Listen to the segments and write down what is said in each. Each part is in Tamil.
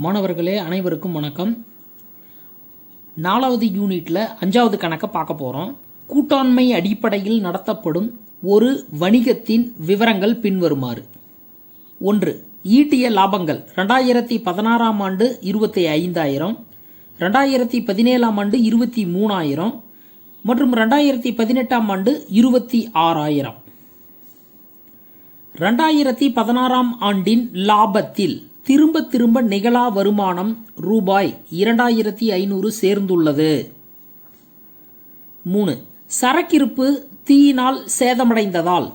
மாணவர்களே அனைவருக்கும் வணக்கம். நாலாவது யூனிட்ல அஞ்சாவது கணக்கை பார்க்க போறோம். கூட்டாண்மை அடிப்படையில் நடத்தப்படும் ஒரு வணிகத்தின் விவரங்கள் பின்வருமாறு. ஒன்று ஈட்டிய லாபங்கள். ரெண்டாயிரத்தி பதினாறாம் ஆண்டு இருபத்தி ஐந்தாயிரம் ரெண்டாயிரத்தி பதினேழாம் ஆண்டு இருபத்தி மூணாயிரம். மற்றும் ரெண்டாயிரத்தி பதினெட்டாம் ஆண்டு இருபத்தி ஆறாயிரம். ரெண்டாயிரத்தி பதினாறாம் ஆண்டின் லாபத்தில் திரும்ப திரும்ப நிகழா வருமானம் ரூபாய் இரண்டாயிரத்தி ஐநூறு சேர்ந்துள்ளது. மூணு சரக்கிருப்பு தீயினால் சேதமடைந்ததால்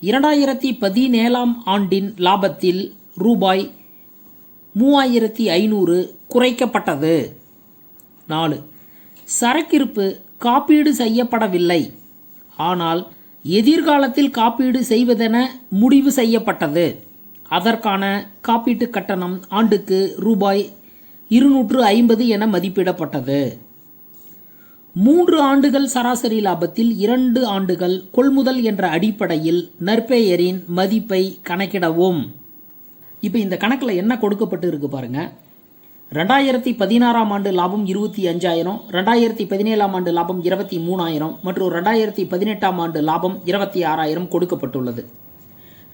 இரண்டாயிரத்தி பதினேழாம் ஆண்டின் லாபத்தில் ரூபாய் மூவாயிரத்தி ஐநூறு குறைக்கப்பட்டது. நாலு சரக்கிருப்பு காப்பீடு செய்யப்படவில்லை. ஆனால் எதிர்காலத்தில் காப்பீடு செய்வதென முடிவு செய்யப்பட்டது. அதற்கான காப்பீட்டு கட்டணம் ஆண்டுக்கு ரூபாய் இருநூற்று ஐம்பது என மதிப்பிடப்பட்டது. மூன்று ஆண்டுகள் சராசரி லாபத்தில் இரண்டு ஆண்டுகள் கொள்முதல் என்ற அடிப்படையில் நற்பெயரின் மதிப்பை கணக்கிடவும். இப்போ இந்த கணக்கில் என்ன கொடுக்கப்பட்டு இருக்கு பாருங்க. ரெண்டாயிரத்தி பதினாறாம் ஆண்டு லாபம் இருபத்தி அஞ்சாயிரம் ரெண்டாயிரத்தி பதினேழாம் ஆண்டு லாபம் இருபத்தி மூணாயிரம் மற்றும் ரெண்டாயிரத்தி பதினெட்டாம் ஆண்டு லாபம் இருபத்தி ஆறாயிரம் கொடுக்கப்பட்டுள்ளது.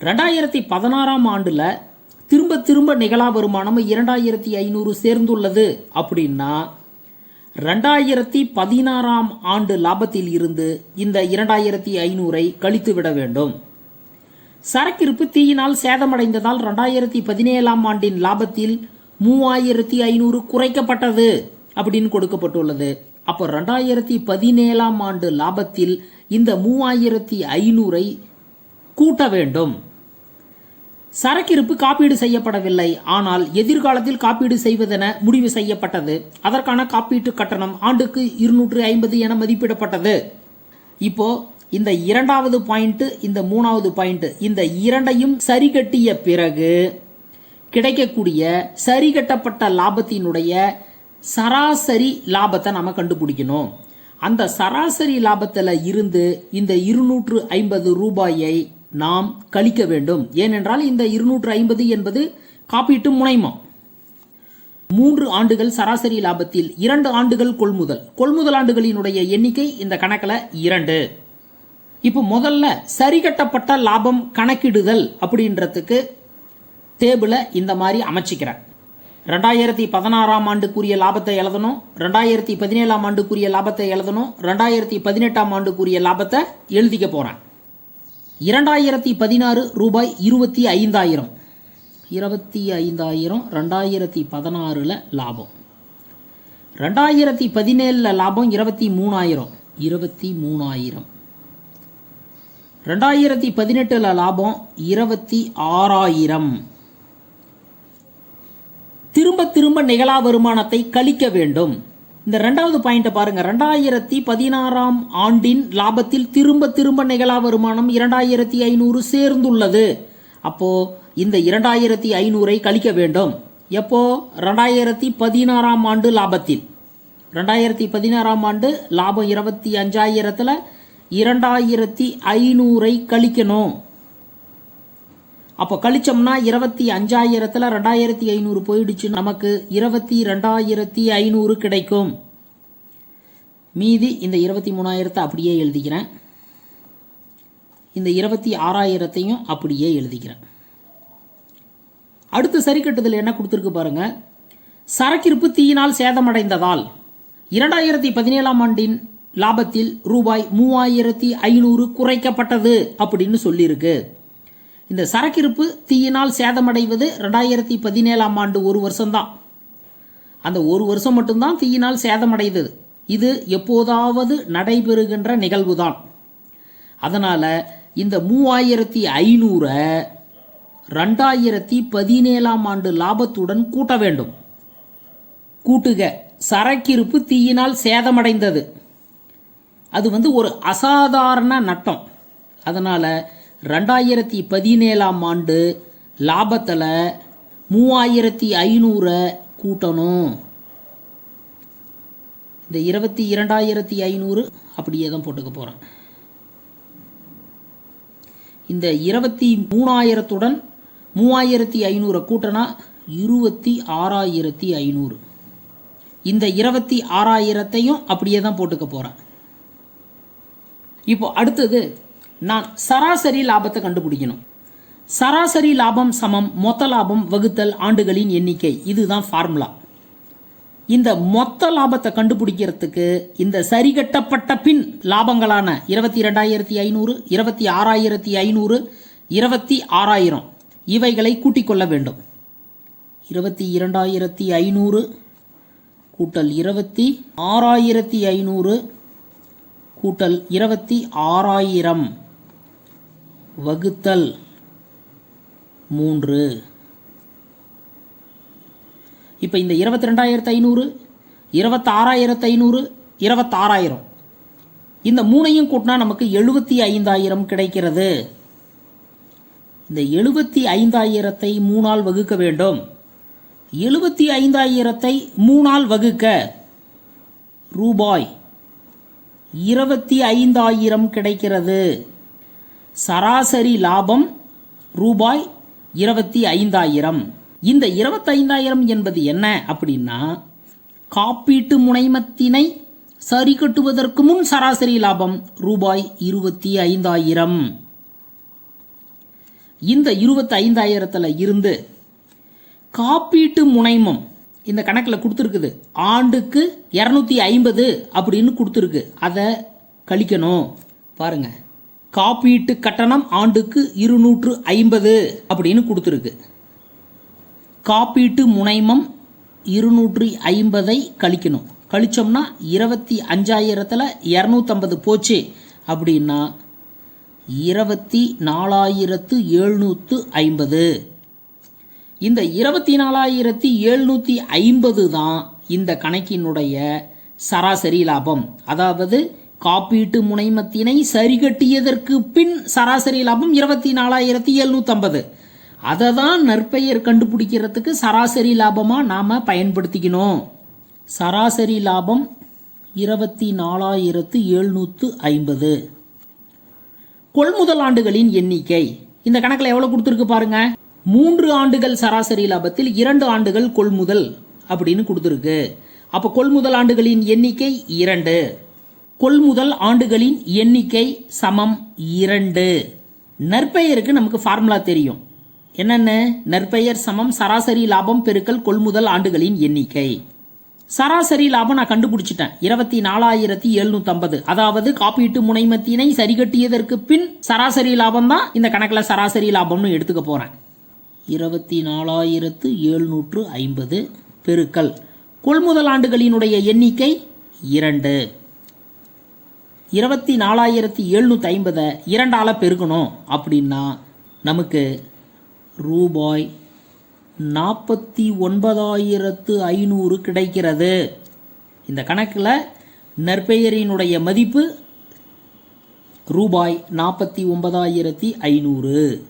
ரெண்டாயிரத்தி பதினாறாம் ஆண்டில் திரும்ப திரும்ப நிகழா வருமானம் இரண்டாயிரத்தி ஐநூறு சேர்ந்துள்ளது அப்படின்னா ரெண்டாயிரத்தி பதினாறாம் ஆண்டு லாபத்தில் இருந்து இந்த இரண்டாயிரத்தி ஐநூறை கழித்து விட வேண்டும். சரக்கிருப்பு தீயினால் சேதமடைந்ததால் ரெண்டாயிரத்தி பதினேழாம் ஆண்டின் லாபத்தில் மூவாயிரத்தி ஐநூறு குறைக்கப்பட்டது அப்படின்னு கொடுக்கப்பட்டுள்ளது. அப்போ ரெண்டாயிரத்தி பதினேழாம் ஆண்டு லாபத்தில் இந்த மூவாயிரத்தி ஐநூறை கூட்ட வேண்டும். சரக்கிருப்பு காப்பீடு செய்யப்படவில்லை. ஆனால் எதிர்காலத்தில் காப்பீடு செய்வதென முடிவு செய்யப்பட்டது. அதற்கான காப்பீட்டு கட்டணம் ஆண்டுக்கு இருநூற்று ஐம்பது என மதிப்பிடப்பட்டது. இப்போ இந்த இரண்டாவது பாயிண்ட் இந்த மூணாவது பாயிண்ட் இந்த இரண்டையும் சரி கட்டிய பிறகு கிடைக்கக்கூடிய சரி கட்டப்பட்ட லாபத்தினுடைய சராசரி லாபத்தை நம்ம கண்டுபிடிக்கணும். அந்த சராசரி லாபத்தில் இருந்து இந்த இருநூற்று ஐம்பது ரூபாயை நாம் கழிக்க வேண்டும். ஏனென்றால் இந்த இருநூற்று ஐம்பது என்பது காப்பீட்டு முனைமம் மூன்று ஆண்டுகள் சராசரி லாபத்தில் இரண்டு ஆண்டுகள் கொள்முதல். கொள்முதல் ஆண்டுகளினுடைய எண்ணிக்கை இந்த கணக்கில் இரண்டு. இப்போ முதல்ல சரி கட்டப்பட்ட லாபம் கணக்கிடுதல் அப்படின்றதுக்கு டேபிளை இந்த மாதிரி அமைச்சிக்கிறேன். ரெண்டாயிரத்தி பதினாறாம் ஆண்டுக்குரிய லாபத்தை எழுதணும். ரெண்டாயிரத்தி பதினேழாம் ஆண்டுக்குரிய லாபத்தை எழுதணும். ரெண்டாயிரத்தி பதினெட்டாம் ஆண்டுக்குரிய லாபத்தை எழுதிக்க போகிறேன் இரண்டாயிரத்தி பதினாறு ரூபாய் இருபத்தி ஐந்தாயிரம். இருபத்தி ஐந்தாயிரம் ரெண்டாயிரத்தி பதினாறில் லாபம். ரெண்டாயிரத்தி பதினேழில் லாபம் இருபத்தி மூணாயிரம். இருபத்தி மூணாயிரம். ரெண்டாயிரத்தி பதினெட்டில் லாபம் இருபத்தி ஆறாயிரம். திரும்ப திரும்ப நிகழா வருமானத்தை கழிக்க வேண்டும். இந்த ரெண்டாவது பாயிண்ட்டை பாருங்க. ரெண்டாயிரத்தி பதினாறாம் ஆண்டின் லாபத்தில் திரும்ப திரும்ப நிகழா வருமானம் இரண்டாயிரத்தி ஐநூறு சேர்ந்துள்ளது. அப்போ இந்த இரண்டாயிரத்தி ஐநூறை கழிக்க வேண்டும். எப்போ? ரெண்டாயிரத்தி பதினாறாம் ஆண்டு லாபத்தில். ரெண்டாயிரத்தி பதினாறாம் ஆண்டு லாபம் இருபத்தி அஞ்சாயிரத்தில் இரண்டாயிரத்தி ஐநூறை கழிக்கணும். அப்போ கழிச்சோம்னா இருபத்தி அஞ்சாயிரத்துல ரெண்டாயிரத்தி ஐநூறு போயிடுச்சு நமக்கு இருபத்தி ரெண்டாயிரத்தி ஐநூறு கிடைக்கும். மீதி இந்த இருபத்தி மூணாயிரத்தை அப்படியே எழுதிக்கிறேன். இந்த இருபத்தி ஆறாயிரத்தையும் அப்படியே எழுதிக்கிறேன். அடுத்து சரி கட்டுதல் என்ன கொடுத்துருக்கு பாருங்க. சரக்கிருப்பு தீயினால் சேதமடைந்ததால் இரண்டாயிரத்தி பதினேழாம் ஆண்டின் லாபத்தில் ரூபாய் மூவாயிரத்தி ஐநூறு குறைக்கப்பட்டது அப்படின்னு சொல்லியிருக்கு. இந்த சரக்கிருப்பு தீயினால் சேதமடைவது ரெண்டாயிரத்தி பதினேழாம் ஆண்டு ஒரு வருஷம்தான். அந்த ஒரு வருஷம் மட்டும்தான் தீயினால் சேதமடைந்தது. இது எப்போதாவது நடைபெறுகின்ற நிகழ்வுதான். அதனால் இந்த மூவாயிரத்தி ஐநூறை ரெண்டாயிரத்தி பதினேழாம் ஆண்டு லாபத்துடன் கூட்ட வேண்டும். கூட்டுக சரக்கிருப்பு தீயினால் சேதமடைந்தது. அது வந்து ஒரு அசாதாரண நட்டம். அதனால் ரெண்டாயிரத்தி பதினேழாம் ஆண்டு லாபத்தில் மூவாயிரத்தி ஐநூறை கூட்டணும். இந்த இருபத்தி இரண்டாயிரத்தி ஐநூறு அப்படியே தான் போட்டுக்க போகிறேன் இந்த இருபத்தி மூணாயிரத்துடன் மூவாயிரத்தி ஐநூறை கூட்டினா இருபத்தி ஆறாயிரத்தி ஐநூறு. இந்த இருபத்தி ஆறாயிரத்தையும் அப்படியே தான் போட்டுக்க போகிறேன் இப்போ அடுத்தது நான் சராசரி லாபத்தை கண்டுபிடிக்கணும். சராசரி லாபம் சமம் மொத்த லாபம் வகுத்தல் ஆண்டுகளின் எண்ணிக்கை. இதுதான் ஃபார்முலா இந்த மொத்த லாபத்தை கண்டுபிடிக்கிறதுக்கு இந்த சரிகட்டப்பட்ட பின் லாபங்களான இருபத்தி ரெண்டாயிரத்தி ஐநூறு இருபத்தி ஆறாயிரத்தி ஐநூறு இருபத்தி ஆறாயிரம். இவைகளை கூட்டிக் கொள்ள வேண்டும். இருபத்தி இரண்டாயிரத்தி ஐநூறு கூட்டல் இருபத்தி ஆறாயிரத்தி ஐநூறு கூட்டல் இருபத்தி ஆறாயிரம். வகுத்தல் மூன்று. இப்போ இந்த இருபத்தி ரெண்டாயிரத்து ஐநூறு இருபத்தாறாயிரத்து ஐநூறு இருபத்தாறாயிரம். இந்த மூணையும் கூட்டினா நமக்கு எழுபத்தி ஐந்தாயிரம் கிடைக்கிறது. இந்த எழுபத்தி ஐந்தாயிரத்தை மூணால் வகுக்க வேண்டும். எழுபத்தி ஐந்தாயிரத்தை மூணால் வகுக்க ரூபாய் இருபத்தி ஐந்தாயிரம் கிடைக்கிறது. சராசரி லாபம் ரூபாய் இருபத்தி ஐந்தாயிரம். இந்த இருபத்தைந்தாயிரம் என்பது என்ன அப்படின்னா காப்பீட்டு முனைமத்தினை சரி கட்டுவதற்கு முன் சராசரி லாபம் ரூபாய் இருபத்தி ஐந்தாயிரம். இந்த இருபத்தி ஐந்தாயிரத்தில் இருந்து காப்பீட்டு முனைமம் இந்த கணக்கில் கொடுத்துருக்குது ஆண்டுக்கு இரநூத்தி ஐம்பது அப்படின்னு கொடுத்துருக்கு. அதை கழிக்கணும். பாருங்கள் காப்பீட்டு கட்டணம் ஆண்டுக்கு இருநூற்று ஐம்பது அப்படின்னு கொடுத்துருக்கு. காப்பீட்டு முனைமம் இருநூற்றி ஐம்பதை கழிக்கணும். கழிச்சோம்னா இருபத்தி அஞ்சாயிரத்தில் இரநூத்தம்பது போச்சு அப்படின்னா இருபத்தி நாலாயிரத்து எழுநூற்று ஐம்பது. இந்த இருபத்தி நாலாயிரத்தி எழுநூற்றி ஐம்பது தான் இந்த கணக்கினுடைய சராசரி லாபம். அதாவது காப்பீட்டு முனைமத்தினை சரிகட்டியதற்கு பின் சராசரி லாபம் இருபத்தி நாலாயிரத்தி எழுநூற்றம்பது அதை தான் நற்பெயர் கண்டுபிடிக்கிறதுக்கு சராசரி லாபமாக நாம் பயன்படுத்திக்கணும். சராசரி லாபம் இருபத்தி நாலாயிரத்து எழுநூற்று ஐம்பது. கொள்முதல் ஆண்டுகளின் எண்ணிக்கை. இந்த கணக்கில் எவ்வளோ கொடுத்துருக்கு பாருங்க. மூன்று ஆண்டுகள் சராசரி லாபத்தில் இரண்டு ஆண்டுகள் கொள்முதல் அப்படின்னு கொடுத்துருக்கு. அப்போ கொள்முதல் ஆண்டுகளின் எண்ணிக்கை இரண்டு. கொள்முதல் ஆண்டுகளின் எண்ணிக்கை சமம் இரண்டு. நற்பெயருக்கு நமக்கு ஃபார்முலா தெரியும். என்னென்ன? நற்பெயர் சமம் சராசரி லாபம் பெருக்கல் கொள்முதல் ஆண்டுகளின் எண்ணிக்கை. சராசரி லாபம் நான் கண்டுபிடிச்சிட்டேன். இருபத்தி நாலாயிரத்தி எழுநூத்தி அதாவது காப்பீட்டு முனைமத்தினை சரிகட்டியதற்கு பின் சராசரி லாபம் தான் இந்த கணக்கில் சராசரி லாபம்னு எடுத்துக்க போறேன். இருபத்தி நாலாயிரத்து எழுநூற்று ஐம்பது பெருக்கல். கொள்முதல் ஆண்டுகளினுடைய எண்ணிக்கை இரண்டு. இருபத்தி நாலாயிரத்தி எழுநூற்றி ஐம்பதை இரண்டால் பெருக்கணும் அப்படின்னா நமக்கு ரூபாய் நாற்பத்தி ஒன்பதாயிரத்து ஐநூறு கிடைக்கிறது. இந்த கணக்கில் நற்பெயரினுடைய மதிப்பு ரூபாய் நாற்பத்தி ஒன்பதாயிரத்தி ஐநூறு.